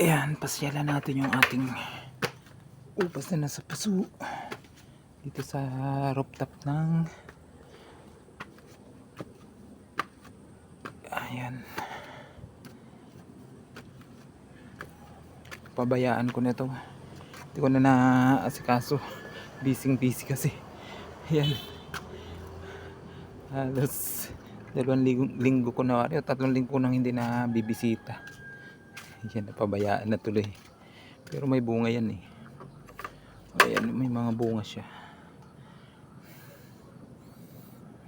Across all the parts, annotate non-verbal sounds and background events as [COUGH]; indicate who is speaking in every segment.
Speaker 1: Ayan, pasyalan natin yung ating upas na nasa puso. Dito sa rooftop ng Ayan. Pabayaan ko na to. Hindi ko na naasikaso. Busy busy kasi. Ayan. Halos dalawang linggo, linggo ko na, o tatlong linggo ko nang hindi na bibisita. Yan, napabayaan na tuloy. Pero may bunga yan eh. Ayan, may mga bunga siya.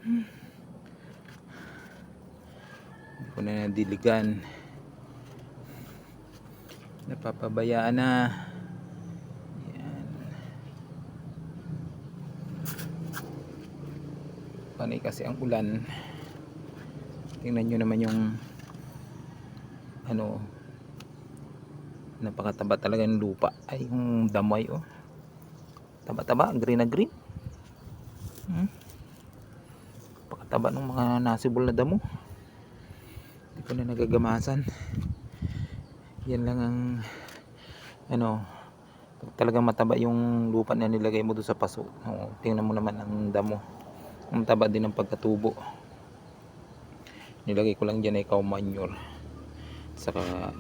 Speaker 1: Hmm. Hindi ko na nadiligan. Napapabayaan na. Yan. Panay kasi ang ulan. Tingnan nyo naman yung ano napakataba talaga ng lupa. Ay yung damay oh. Taba taba green na green. Hmm? napakataba ng mga nasibol na damo. Hindi ko na nagagamasan. Yan lang ang ano talagang mataba yung lupa na nilagay mo doon sa paso. Oh, tingnan mo naman ang damo. Ang taba din ng pagkatubo. Nilagay ko lang dyan ay manure saka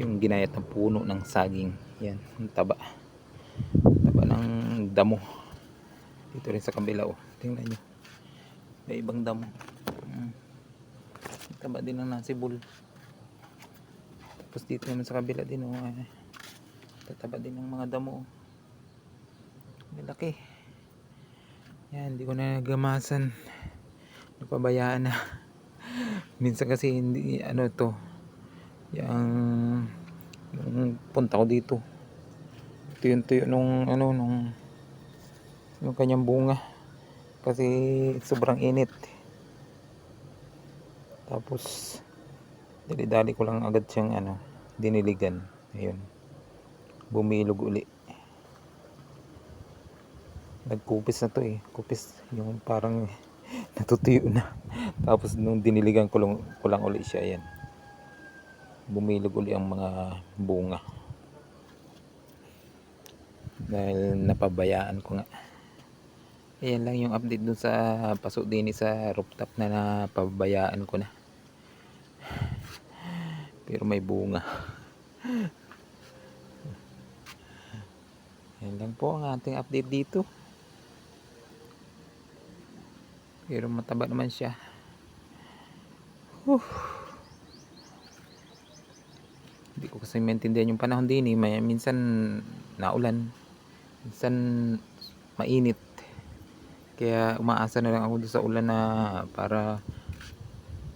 Speaker 1: yung ginayat ng puno ng saging. Yan ang taba. Taba ng damo. Dito rin sa kabila oh. Tingnan nyo. May ibang damo. Mm. Ang taba din ng nasibol tapos dito naman sa kabila din oh eh. tataba din ng mga damo oh. malaki. Yan hindi ko na nagamasan napabayaan na. [LAUGHS] Minsan kasi hindi ano to yung yung punta ko dito. Tuyo tuyo nung ano nung yung kanyang bunga. Kasi sobrang init. Tapos dali-dali ko lang agad siyang ano diniligan. Ayun. Bumilog uli. Nagkupis na to eh. Kupis. Yung parang [LAUGHS] natutuyo na. Tapos nung diniligan ko lang, ko lang uli siya yan bumilog uli ang mga bunga. Dahil napabayaan ko nga. Ayan lang yung update dun sa paso din sa rooftop na napabayaan ko na. Pero may bunga. Ayan lang po ang ating update dito. Pero mataba naman siya. Whew. Hindi ko kasi maintindihan yung panahon din eh. May, minsan naulan. Minsan mainit. Kaya umaasa na lang ako sa ulan na para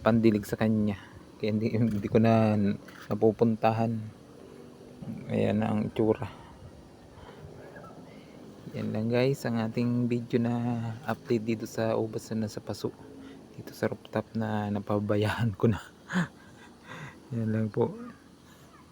Speaker 1: pandilig sa kanya. Kaya hindi, [LAUGHS] hindi ko na napupuntahan. Ayan na ang itsura. Yan lang guys ang ating video na update dito sa ubas na sa paso. Dito sa rooftop na napabayaan ko na. [LAUGHS] Yan lang po.